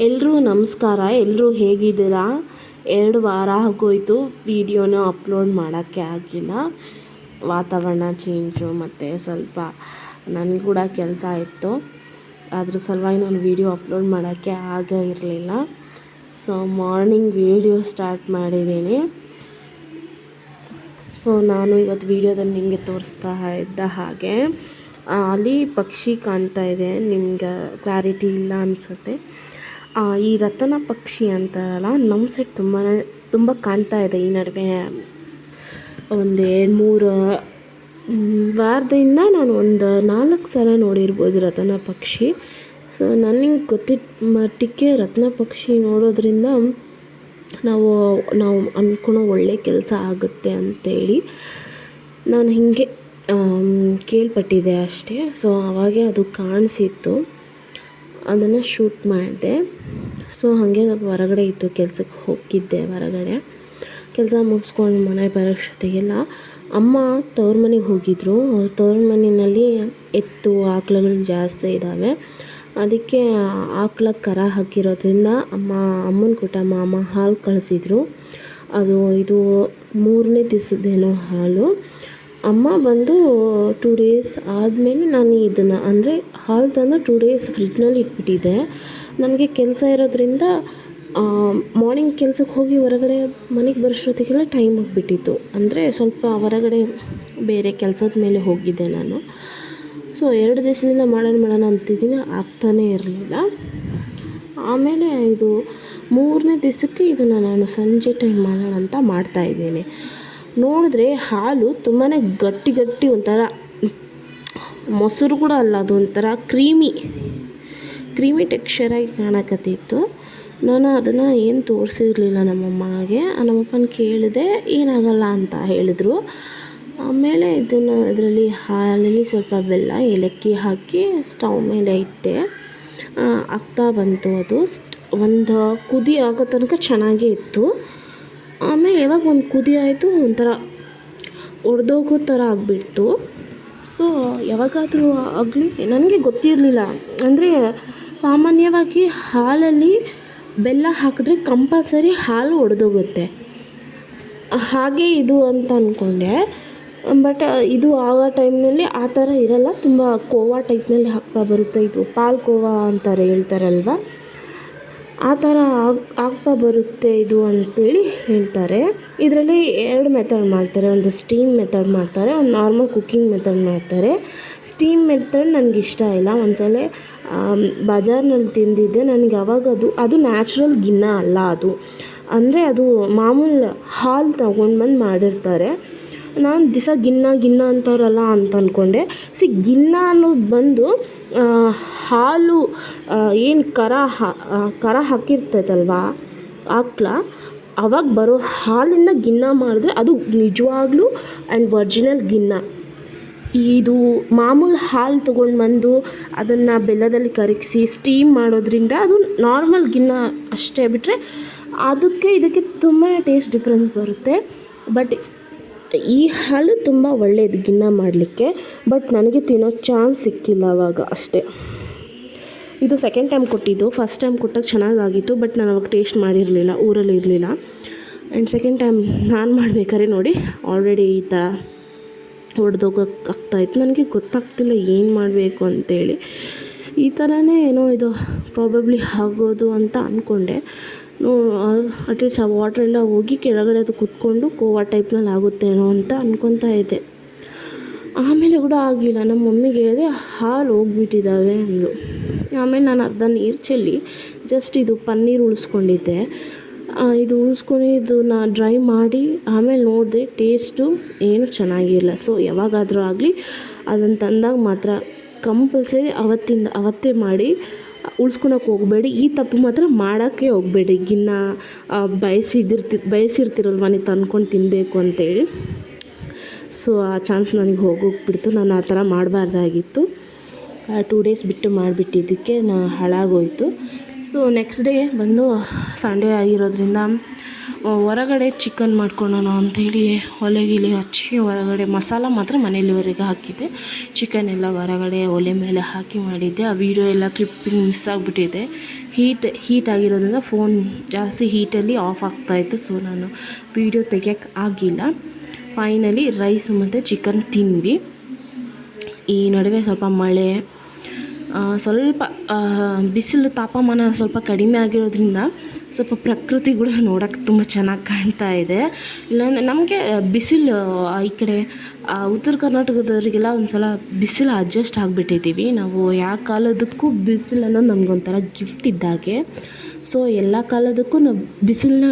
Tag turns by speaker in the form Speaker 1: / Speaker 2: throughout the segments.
Speaker 1: ಎಲ್ಲರೂ ನಮಸ್ಕಾರ ಎಲ್ಲರೂ ಹೇಗಿದ್ದೀರಾ? ಎರಡು ವಾರ ಆಗೋಯ್ತು, ವೀಡಿಯೋನ ಅಪ್ಲೋಡ್ ಮಾಡೋಕ್ಕೆ ಆಗಿಲ್ಲ. ವಾತಾವರಣ ಚೇಂಜು ಮತ್ತು ಸ್ವಲ್ಪ ನನಗೆ ಕೂಡ ಕೆಲಸ ಇತ್ತು. ಅದ್ರ ಸಲುವಾಗಿ ನಾನು ವೀಡಿಯೋ ಅಪ್ಲೋಡ್ ಮಾಡೋಕ್ಕೆ ಆಗ ಇರಲಿಲ್ಲ. ಸೊ ಮಾರ್ನಿಂಗ್ ವೀಡಿಯೋ ಸ್ಟಾರ್ಟ್ ಮಾಡಿದ್ದೀನಿ. ಸೊ ನಾನು ಇವತ್ತು ವೀಡಿಯೋದಲ್ಲಿ ನಿಮಗೆ ತೋರಿಸ್ತಾ ಇದ್ದ ಹಾಗೆ ಅಲ್ಲಿ ಪಕ್ಷಿ ಕಾಣ್ತಾ ಇದೆ. ನಿಮ್ಗೆ ಕ್ಲಾರಿಟಿ ಇಲ್ಲ ಅನಿಸುತ್ತೆ. ಈ ರತನ ಪಕ್ಷಿ ಅಂತಾರಲ್ಲ ನಮ್ಮ ಸೈಡ್ ತುಂಬಾ ತುಂಬ ಕಾಣ್ತಾ ಇದೆ ಈ ನಡುವೆ. ಒಂದು ಎರಡು ಮೂರು ವಾರದಿಂದ ನಾನು ಒಂದು ನಾಲ್ಕು ಸಲ ನೋಡಿರ್ಬೋದು ರತನ ಪಕ್ಷಿ. ಸೊ ನನಗೆ ಗೊತ್ತಿದ್ದ ಮಟ್ಟಿಗೆ ರತ್ನ ಪಕ್ಷಿ ನೋಡೋದ್ರಿಂದ ನಾವು ನಾವು ಅಂದ್ಕೊಳೋ ಒಳ್ಳೆ ಕೆಲಸ ಆಗುತ್ತೆ ಅಂತೇಳಿ ನಾನು ಹೀಗೆ ಕೇಳ್ಪಟ್ಟಿದ್ದೆ ಅಷ್ಟೇ. ಸೊ ಅವಾಗೆ ಅದು ಕಾಣಿಸಿತ್ತು. ಅದನ್ನು ಶೂಟ್ ಮಾಡಿದೆ. ಸೊ ಹಾಗೆ ಸ್ವಲ್ಪ ಹೊರಗಡೆ ಇತ್ತು ಕೆಲಸಕ್ಕೆ ಹೋಗಿದ್ದೆ ಹೊರಗಡೆ. ಕೆಲಸ ಮುಗಿಸ್ಕೊಂಡು ಮನೆಗೆ ಬರೋಷ್ಟೊತ್ತಿಗೆಲ್ಲ ಅಮ್ಮ ತವ್ರ ಮನೆಗೆ ಹೋಗಿದ್ದರು ಅವ್ರ ತವ್ರ ಮನೆಯಲ್ಲಿ ಎತ್ತು, ಆಕಳುಗಳು ಜಾಸ್ತಿ ಇದ್ದಾವೆ ಅದಕ್ಕೆ ಆಕಳ ಕರ ಹಾಕಿರೋದ್ರಿಂದ ಅಮ್ಮ, ಅಮ್ಮನ ಕೊಟ್ಟ ಮಾಮ ಹಾಲು ಕಳಿಸಿದ್ರು. ಅದು ಇದು ಮೂರನೇ ದಿವಸದ್ದೇನೋ ಹಾಲು. ಅಮ್ಮ ಬಂದು ಟೂ ಡೇಸ್ ಆದಮೇಲೆ ನಾನು ಇದನ್ನು ಅಂದರೆ ಹಾಲು ತಂದು ಟೂ ಡೇಸ್ ಫ್ರಿಡ್ಜ್ನಲ್ಲಿ ಇಟ್ಬಿಟ್ಟಿದ್ದೆ. ನನಗೆ ಕೆಲಸ ಇರೋದ್ರಿಂದ ಮಾರ್ನಿಂಗ್ ಕೆಲ್ಸಕ್ಕೆ ಹೋಗಿ ಹೊರಗಡೆ ಮನೆಗೆ ಬರೋಷ್ಟೊತ್ತಿಗೆಲ್ಲ ಟೈಮ್ ಆಗಿಬಿಟ್ಟಿತ್ತು ಅಂದರೆ ಸ್ವಲ್ಪ ಹೊರಗಡೆ ಬೇರೆ ಕೆಲಸದ ಮೇಲೆ ಹೋಗಿದ್ದೆ ನಾನು. ಸೊ ಎರಡು ದಿವಸದಿಂದ ಮಾಡೋಣ ಮಾಡೋಣ ಅಂತಿದ್ದೀನಿ, ಆಗ್ತಾನೇ ಇರಲಿಲ್ಲ. ಆಮೇಲೆ ಇದು ಮೂರನೇ ದಿವಸಕ್ಕೆ ಇದನ್ನು ನಾನು ಸಂಜೆ ಟೈಮ್ ಮಾಡೋಣ ಅಂತ ಮಾಡ್ತಾಯಿದ್ದೀನಿ ನೋಡಿದ್ರೆ ಹಾಲು ತುಂಬಾ ಗಟ್ಟಿ ಗಟ್ಟಿ ಒಂಥರ, ಮೊಸರು ಕೂಡ ಅಲ್ಲ, ಅದು ಒಂಥರ ಕ್ರೀಮಿ ಕ್ರೀಮಿ ಟೆಕ್ಸ್ಚರಾಗಿ ಕಾಣಕತ್ತಿತ್ತು. ನಾನು ಅದನ್ನು ಏನು ತೋರಿಸಿರ್ಲಿಲ್ಲ ನಮ್ಮಮ್ಮಗೆ ನಮ್ಮಪ್ಪನ ಕೇಳಿದೆ, ಏನಾಗಲ್ಲ ಅಂತ ಹೇಳಿದ್ರು. ಆಮೇಲೆ ಇದನ್ನು ಅದರಲ್ಲಿ ಹಾಲಲ್ಲಿ ಸ್ವಲ್ಪ ಬೆಲ್ಲ, ಏಲಕ್ಕಿ ಹಾಕಿ ಸ್ಟವ್ ಮೇಲೆ ಇಟ್ಟೆ. ಆಗ್ತಾ ಬಂತು ಅದು. ಒಂದು ಕುದಿ ಆಗೋ ತನಕ ಚೆನ್ನಾಗೇ ಇತ್ತು. ಆಮೇಲೆ ಯಾವಾಗ ಒಂದು ಕುದಿ ಆಯಿತು, ಒಂಥರ ಒಡೆದೋಗೋ ಥರ ಆಗಿಬಿಡ್ತು. ಸೊ ಯಾವಾಗಾದರೂ ಆಗಲಿ, ನನಗೆ ಗೊತ್ತಿರಲಿಲ್ಲ. ಅಂದರೆ, ಸಾಮಾನ್ಯವಾಗಿ ಹಾಲಲ್ಲಿ ಬೆಲ್ಲ ಹಾಕಿದ್ರೆ ಕಂಪಲ್ಸರಿ ಹಾಲು ಒಡೆದೋಗುತ್ತೆ. ಹಾಗೆ ಇದು ಅಂತ ಅಂದ್ಕೊಂಡೆ ಬಟ್ ಇದು ಆಗ ಟೈಮ್ನಲ್ಲಿ ಆ ಥರ ಇರಲ್ಲ. ತುಂಬ ಕೋವಾ ಟೈಪ್ನಲ್ಲಿ ಹಾಕ್ತಾ ಬರುತ್ತೆ ಇದು. ಪಾಲ್ ಕೋವಾ ಅಂತಾರೆ ಹೇಳ್ತಾರಲ್ವ? ಆ ಥರ ಆಗ್, ಆಗ್ತಾ ಬರುತ್ತೆ ಇದು ಅಂತೇಳಿ ಹೇಳ್ತಾರೆ. ಇದರಲ್ಲಿ ಎರಡು ಮೆಥಡ್ ಮಾಡ್ತಾರೆ. ಒಂದು ಸ್ಟೀಮ್ ಮೆಥಡ್ ಮಾಡ್ತಾರೆ, ಒಂದು ನಾರ್ಮಲ್ ಕುಕ್ಕಿಂಗ್ ಮೆಥಡ್ ಮಾಡ್ತಾರೆ. ಸ್ಟೀಮ್ ಮೆಥಡ್ ನನಗೆ ಇಷ್ಟ ಇಲ್ಲ. ಒಂದ್ಸಲ ಬಜಾರ್ನಲ್ಲಿ ತಿಂದಿದ್ದೆ. ನನಗೆ ಅವಾಗ ಅದು ಅದು ನ್ಯಾಚುರಲ್ ಗಿನ್ನ ಅಲ್ಲ ಅದು. ಅಂದರೆ ಅದು ಮಾಮೂಲು ಹಾಲು ತಗೊಂಡು ಬಂದು ಮಾಡಿರ್ತಾರೆ. ನಾನು ದಿವಸ ಗಿನ್ನ ಗಿನ್ನ ಅಂತಾರಲ್ಲ ಅಂತ ಅಂದ್ಕೊಂಡೆ ಸಿ, ಗಿನ್ನ ಅನ್ನೋದು ಬಂದು ಹಾಲು ಏನು ಕರ ಕರ ಹಾಕಿರ್ತೈತಲ್ವಾ? ಆಕಳ ಅವಾಗ ಬರೋ ಹಾಲನ್ನು ಗಿನ್ನ ಮಾಡಿದ್ರೆ ಅದು ನಿಜವಾಗ್ಲೂ ಆ್ಯಂಡ್ ಒರ್ಜಿನಲ್ ಗಿನ್ನ. ಇದು ಮಾಮೂಲು ಹಾಲು ತೊಗೊಂಡು ಬಂದು ಅದನ್ನು ಬೆಲ್ಲದಲ್ಲಿ ಕರಗಿಸಿ ಸ್ಟೀಮ್ ಮಾಡೋದ್ರಿಂದ ಅದು ನಾರ್ಮಲ್ ಗಿನ್ನ ಅಷ್ಟೇ ಬಿಟ್ಟರೆ ಅದಕ್ಕೆ ಇದಕ್ಕೆ ತುಂಬಾ ಟೇಸ್ಟ್ ಡಿಫ್ರೆನ್ಸ್ ಬರುತ್ತೆ. ಬಟ್ ಈ ಹಾಲು ತುಂಬ ಒಳ್ಳೆಯದು ಗಿನ್ನ ಮಾಡಲಿಕ್ಕೆ. ಬಟ್ ನನಗೆ ತಿನ್ನೋ ಚಾನ್ಸ್ ಸಿಕ್ಕಿಲ್ಲ ಅವಾಗ ಅಷ್ಟೇ. ಇದು ಸೆಕೆಂಡ್ ಟೈಮ್ ಕೊಟ್ಟಿದ್ದು. ಫಸ್ಟ್ ಟೈಮ್ ಕೊಟ್ಟಾಗ ಚೆನ್ನಾಗಾಗಿತ್ತು ಬಟ್ ನಾನು ಅವಾಗ ಟೇಸ್ಟ್ ಮಾಡಿರಲಿಲ್ಲ, ಊರಲ್ಲಿ ಇರಲಿಲ್ಲ. ಆ್ಯಂಡ್ ಸೆಕೆಂಡ್ ಟೈಮ್ ನಾನು ಮಾಡ್ಬೇಕಾದ್ರೆ ನೋಡಿ ಆಲ್ರೆಡಿ ಈ ಥರ ಹೊಡೆದೋಗಕ್ಕೆ ಆಗ್ತಾಯಿತ್ತು ನನಗೆ ಗೊತ್ತಾಗ್ತಿಲ್ಲ ಏನು ಮಾಡಬೇಕು ಅಂತೇಳಿ. ಈ ಥರನೇ ಏನೋ ಇದು ಪ್ರಾಬಬ್ಲಿ ಆಗೋದು ಅಂತ ಅಂದ್ಕೊಂಡೆ ಅಟ್ಲೀಸ್ಟ್ ಆ ವಾಟ್ರೆಲ್ಲ ಹೋಗಿ ಕೆಳಗಡೆ ಅದು ಕುತ್ಕೊಂಡು ಕೋವಾ ಟೈಪ್ನಲ್ಲಿ ಆಗುತ್ತೇನೋ ಅಂತ ಅಂದ್ಕೊತಾ ಇದ್ದೆ. ಆಮೇಲೆ ಕೂಡ ಆಗಲಿಲ್ಲ. ನಮ್ಮ ಮಮ್ಮಿಗೆ ಹೇಳಿದೆ, ಹಾಲು ಹೋಗ್ಬಿಟ್ಟಿದ್ದಾವೆ ಅಂದು. ಆಮೇಲೆ ನಾನು ಅರ್ಧ ನೀರು ಚೆಲ್ಲಿ ಜಸ್ಟ್ ಇದು ಪನ್ನೀರ್ ಉಳಿಸ್ಕೊಂಡಿದ್ದೆ. ಇದು ಉಳಿಸ್ಕೊಂಡು ನಾ ಡ್ರೈ ಮಾಡಿ ಆಮೇಲೆ ನೋಡಿದೆ ಟೇಸ್ಟು ಏನು ಚೆನ್ನಾಗಿಲ್ಲ. ಸೊ ಯಾವಾಗಾದರೂ ಆಗಲಿ ಅದನ್ನು ತಂದಾಗ ಮಾತ್ರ ಕಂಪಲ್ಸರಿ ಅವತ್ತಿಂದ ಅವತ್ತೇ ಮಾಡಿ ಉಳ್ಸ್ಕೊಳಕ್ಕೆ ಹೋಗಬೇಡಿ. ಈ ತಪ್ಪು ಮಾತ್ರ ಮಾಡೋಕ್ಕೆ ಹೋಗಬೇಡಿ. ಗಿನ್ನ ಬಯಸಿದಿರ್ತಿ, ಬಯಸಿರ್ತಿರಲ್ವ ನೀವು ತಂದ್ಕೊಂಡು ತಿನ್ನಬೇಕು ಅಂತೇಳಿ. ಸೊ ಆ ಚಾನ್ಸ್ ನನಗೆ ಹೋಗೋಗ್ಬಿಡ್ತು ನಾನು ಆ ಥರ ಮಾಡಬಾರ್ದಾಗಿತ್ತು. ಟೂ ಡೇಸ್ ಬಿಟ್ಟು ಮಾಡಿಬಿಟ್ಟಿದ್ದಕ್ಕೆ ನಾ ಹಾಳಾಗೋಯಿತು. ಸೊ ನೆಕ್ಸ್ಟ್ ಡೇ ಬಂದು ಸಂಡೇ ಆಗಿರೋದ್ರಿಂದ ಹೊರಗಡೆ ಚಿಕನ್ ಮಾಡ್ಕೊಳೋಣ ಅಂಥೇಳಿ ಒಲೆ ಗಿಲೆ ಹಚ್ಚಿ ಹೊರಗಡೆ ಮಸಾಲ ಮಾತ್ರ ಮನೆಯಲ್ಲಿವರೆಗೆ ಹಾಕಿದ್ದೆ. ಚಿಕನ್ ಎಲ್ಲ ಹೊರಗಡೆ ಒಲೆ ಮೇಲೆ ಹಾಕಿ ಮಾಡಿದ್ದೆ. ಆ ವಿಡಿಯೋ ಎಲ್ಲ ಕ್ಲಿಪ್ಪಿಂಗ್ ಮಿಸ್ ಆಗಿಬಿಟ್ಟಿದೆ. ಹೀಟ್ ಹೀಟ್ ಆಗಿರೋದ್ರಿಂದ ಫೋನ್ ಜಾಸ್ತಿ ಹೀಟಲ್ಲಿ ಆಫ್ ಆಗ್ತಾಯಿತ್ತು ಸೊ ನಾನು ವೀಡಿಯೋ ತೆಗಿಯೋಕ್ಕೆ ಆಗಿಲ್ಲ. ಫೈನಲಿ ರೈಸು ಮತ್ತು ಚಿಕನ್ ತಿಂದ್ವಿ. ಈ ನಡುವೆ ಸ್ವಲ್ಪ ಮಳೆ ಸ್ವಲ್ಪ ಬಿಸಿಲು ತಾಪಮಾನ ಸ್ವಲ್ಪ ಕಡಿಮೆ ಆಗಿರೋದ್ರಿಂದ ಸ್ವಲ್ಪ ಪ್ರಕೃತಿಗಳು ನೋಡೋಕ್ಕೆ ತುಂಬ ಚೆನ್ನಾಗಿ ಕಾಣ್ತಾ ಇದೆ. ಇಲ್ಲಾಂದರೆ ನಮಗೆ ಬಿಸಿಲು ಈ ಕಡೆ ಉತ್ತರ ಕರ್ನಾಟಕದವರಿಗೆಲ್ಲ ಒಂದು ಸಲ ಬಿಸಿಲು ಅಡ್ಜಸ್ಟ್ ಆಗಿಬಿಟ್ಟಿದ್ದೀವಿ ನಾವು ಯಾವ ಕಾಲದಕ್ಕೂ ಬಿಸಿಲು ಅನ್ನೋದು ನಮಗೊಂಥರ ಗಿಫ್ಟ್ ಇದ್ದಾಗೆ. ಸೊ ಎಲ್ಲ ಕಾಲದಕ್ಕೂ ನಾವು ಬಿಸಿಲನ್ನ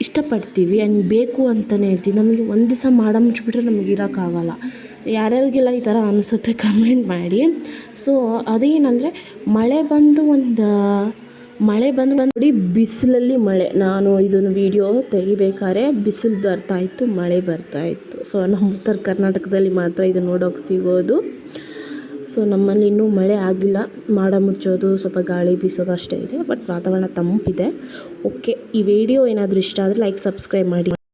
Speaker 1: ಇಷ್ಟಪಡ್ತೀವಿ. ಆ್ಯಂಡ್ ಬೇಕು ಅಂತಲೇ ಹೇಳ್ತೀವಿ. ನಮಗೆ ಒಂದು ದಿವಸ ಮಾಡ ಮುಚ್ಚಿಬಿಟ್ರೆ ನಮಗೆ ಇರೋಕ್ಕಾಗಲ್ಲ. ಯಾರ್ಯಾರಿಗೆಲ್ಲ ಈ ಥರ ಅನಿಸುತ್ತೆ ಕಮೆಂಟ್ ಮಾಡಿ. ಸೊ ಅದೇನಂದರೆ, ಮಳೆ ಬಂದು ಒಂದು, ಮಳೆ ಬಂದು ಬಂದು ನೋಡಿ ಬಿಸಿಲಲ್ಲಿ ಮಳೆ. ನಾನು ಇದನ್ನು ವೀಡಿಯೋ ತೆಗಿಬೇಕಾದ್ರೆ ಬಿಸಿಲು ಬರ್ತಾಯಿತ್ತು ಮಳೆ ಬರ್ತಾಯಿತ್ತು ಸೊ ನಮ್ಮ ಉತ್ತರ ಕರ್ನಾಟಕದಲ್ಲಿ ಮಾತ್ರ ಇದು ನೋಡೋಕೆ ಸಿಗೋದು. ಸೊ ನಮ್ಮಲ್ಲಿ ಇನ್ನೂ ಮಳೆ ಆಗಿಲ್ಲ. ಮಾಡ ಮುಚ್ಚೋದು, ಸ್ವಲ್ಪ ಗಾಳಿ ಬೀಸೋದು ಅಷ್ಟೇ ಇದೆ. ಬಟ್ ವಾತಾವರಣ ತಂಪಿದೆ. ಓಕೆ ಈ ವಿಡಿಯೋ ಏನಾದರೂ ಇಷ್ಟ ಆದರೆ ಲೈಕ್ ಸಬ್ಸ್ಕ್ರೈಬ್ ಮಾಡಿ.